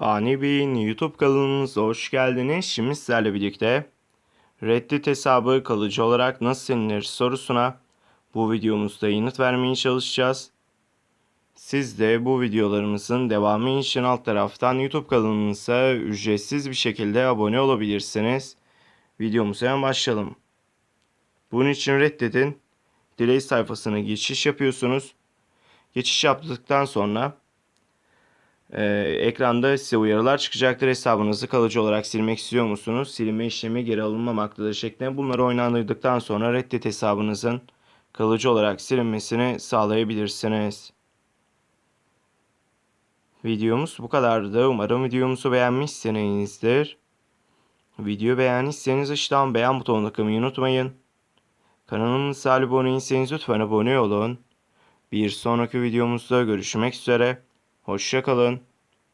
Fani Bey'in YouTube kanalımıza hoş geldiniz. Şimdi sizlerle birlikte Reddit hesabı kalıcı olarak nasıl silinir sorusuna bu videomuzda yanıt vermeye çalışacağız. Siz de bu videolarımızın devamı için alt taraftan YouTube kanalımıza ücretsiz bir şekilde abone olabilirsiniz. Videomuza hemen başlayalım. Bunun için Reddit'in Delay sayfasına geçiş yapıyorsunuz. Geçiş yaptıktan sonra ee, ekranda size uyarılar çıkacaktır. Hesabınızı kalıcı olarak silmek istiyor musunuz? Silme işlemi geri alınmamaktadır şeklinde bunları oynandırdıktan sonra Reddit hesabınızın kalıcı olarak silinmesini sağlayabilirsiniz. Videomuz bu kadardı. Umarım videomuzu beğenmişsinizdir. Video beğendiyseniz aşağıdan beğen butonuna tıklamayı unutmayın. Kanalımıza abone değilseniz lütfen abone olun. Bir sonraki videomuzda görüşmek üzere. Hoşça kalın.